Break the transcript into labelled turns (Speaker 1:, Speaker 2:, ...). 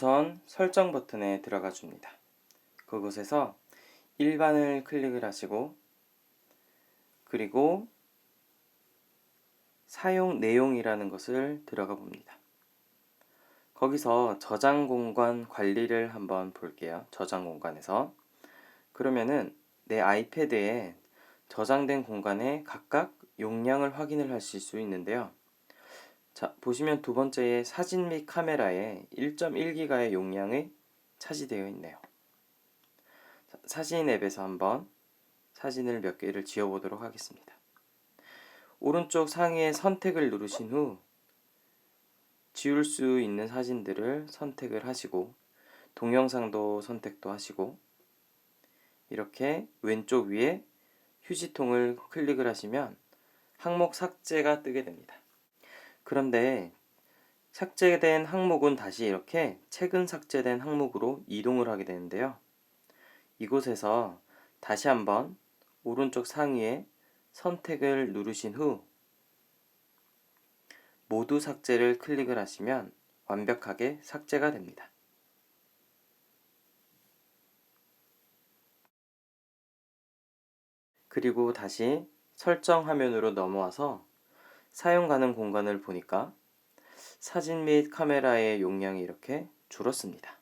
Speaker 1: 우선 설정 버튼에 들어가 줍니다. 그곳에서 일반을 클릭을 하시고 그리고 사용 내용이라는 것을 들어가 봅니다. 거기서 저장 공간 관리를 한번 볼게요. 저장 공간에서. 그러면은 내 아이패드에 저장된 공간에 각각 용량을 확인을 하실 수 있는데요. 자, 보시면 두 번째에 사진 및 카메라에 1.1기가의 용량이 차지되어 있네요. 자, 사진 앱에서 한번 사진을 몇 개를 지워 보도록 하겠습니다. 오른쪽 상위에 선택을 누르신 후 지울 수 있는 사진들을 선택을 하시고 동영상도 선택도 하시고 이렇게 왼쪽 위에 휴지통을 클릭을 하시면 항목 삭제가 뜨게 됩니다. 그런데 삭제된 항목은 다시 이렇게 최근 삭제된 항목으로 이동을 하게 되는데요. 이곳에서 다시 한번 오른쪽 상위에 선택을 누르신 후 모두 삭제를 클릭을 하시면 완벽하게 삭제가 됩니다. 그리고 다시 설정 화면으로 넘어와서 사용 가능 공간을 보니까 사진 및 카메라의 용량이 이렇게 줄었습니다.